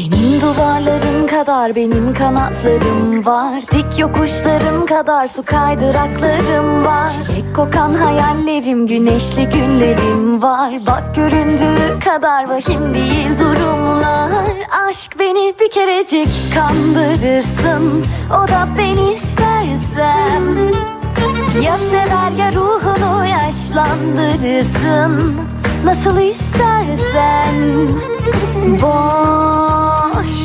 Senin duvarların kadar benim kanatlarım var. Dik yokuşlarım kadar su kaydıraklarım var. Çilek kokan hayallerim, güneşli günlerim var. Bak göründüğü kadar vahim değil durumlar. Aşk beni bir kerecik kandırırsın. O da beni istersem ya sever ya ruhunu yaşlandırırsın. Nasıl istersen. Boş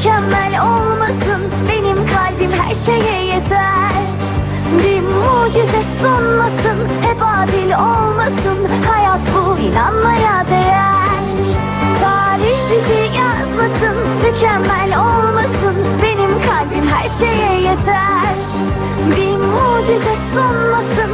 Mükemmel olmasın. Benim kalbim her şeye yeter. Bir mucize sunmasın. Hep adil olmasın. Hayat bu inanmaya değer. Tarih bizi yazmasın. Mükemmel olmasın. Benim kalbim her şeye yeter. Bir mucize sunmasın